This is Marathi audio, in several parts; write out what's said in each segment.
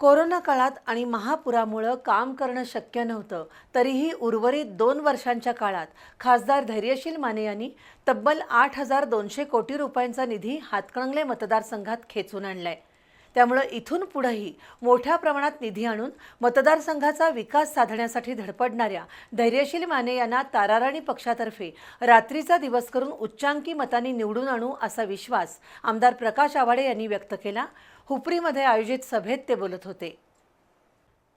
कोरोना काळात आणि महापुरामुळं काम करणं शक्य नव्हतं. तरीही उर्वरित दोन वर्षांच्या काळात खासदार धैर्यशील माने यांनी तब्बल आठ हजार दोनशे कोटी रुपयांचा निधी हातकणंगले मतदारसंघात खेचून आणलाय. त्यामुळं इथून पुढेही मोठ्या प्रमाणात निधी आणून मतदारसंघाचा विकास साधण्यासाठी धडपडणाऱ्या धैर्यशील माने यांना ताराराणी पक्षातर्फे रात्रीचा दिवस करून उच्चांकी मतांनी निवडून आणू असा विश्वास आमदार प्रकाश आवाडे यांनी व्यक्त केला. हुपरीमध्ये आयोजित सभेत ते बोलत होते.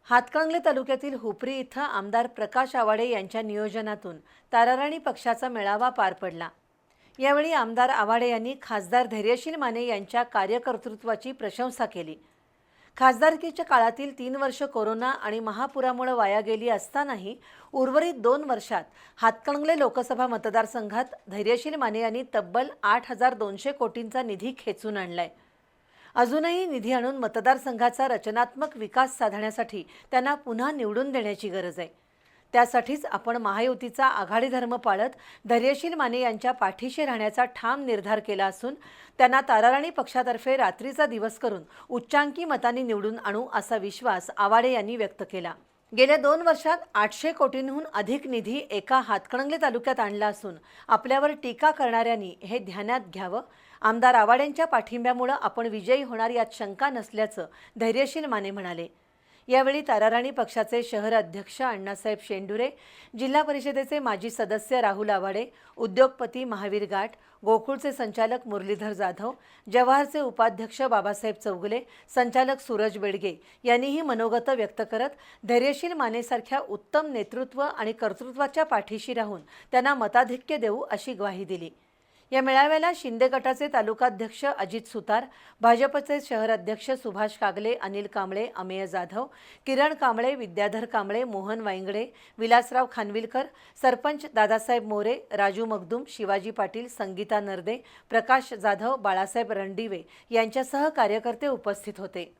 हातकणंगले तालुक्यातील हुपरी इथं आमदार प्रकाश आवाडे यांच्या नियोजनातून ताराराणी पक्षाचा मेळावा पार पडला. यावेळी आमदार आवाडे यांनी खासदार धैर्यशील माने यांच्या कार्यकर्तृत्वाची प्रशंसा केली. खासदारकीच्या काळातील तीन वर्ष कोरोना आणि महापुरामुळे वाया गेली असतानाही उर्वरित दोन वर्षात हातकणंगले लोकसभा मतदारसंघात धैर्यशील माने यांनी तब्बल आठ हजार दोनशे कोटींचा निधी खेचून आणलाय. अजूनही निधी आणून मतदारसंघाचा रचनात्मक विकास साधण्यासाठी त्यांना पुन्हा निवडून देण्याची गरज आहे. त्यासाठीच आपण महायुतीचा आघाडी धर्म पाळत धैर्यशील माने यांच्या पाठीशी राहण्याचा ठाम निर्धार केला असून त्यांना ताराराणी पक्षातर्फे रात्रीचा दिवस करून उच्चांकी मतांनी निवडून आणू असा विश्वास आवाडे यांनी व्यक्त केला. गेल्या दोन वर्षात आठशे कोटींहून अधिक निधी एका हातकणंगले तालुक्यात आणला असून आपल्यावर टीका करणाऱ्यांनी हे ध्यानात घ्यावं. आमदार आवाड्यांच्या पाठिंब्यामुळं आपण विजयी होणार यात शंका नसल्याचं धैर्यशील माने म्हणाले. यावेळी ताराराणी पक्षाचे शहर अध्यक्ष अण्णासाहेब शेंडुरे जिल्हा परिषदेचे माजी सदस्य राहुल आवाडे उद्योगपती महावीर गाठ गोकुळचे संचालक मुरलीधर जाधव जवाहरचे उपाध्यक्ष बाबासाहेब चौगुले संचालक सूरज बेडगे यांनीही मनोगत व्यक्त करत धैर्यशील मानेसारख्या उत्तम नेतृत्व आणि कर्तृत्वाच्या पाठीशी राहून त्यांना मताधिक्य देऊ अशी ग्वाही दिली. या मेळाव्याला शिंदे गटाचे तालुकाध्यक्ष अजित सुतार भाजपचे शहर अध्यक्ष सुभाष कागले अनिल कांबळे अमेय जाधव किरण कांबळे विद्याधर कांबळे मोहन वाईंगडे विलासराव खानविलकर सरपंच दादासाहेब मोरे राजू मगदूम शिवाजी पाटील संगीता नरदे प्रकाश जाधव बाळासाहेब रणदिवे यांच्यासह कार्यकर्ते उपस्थित होते.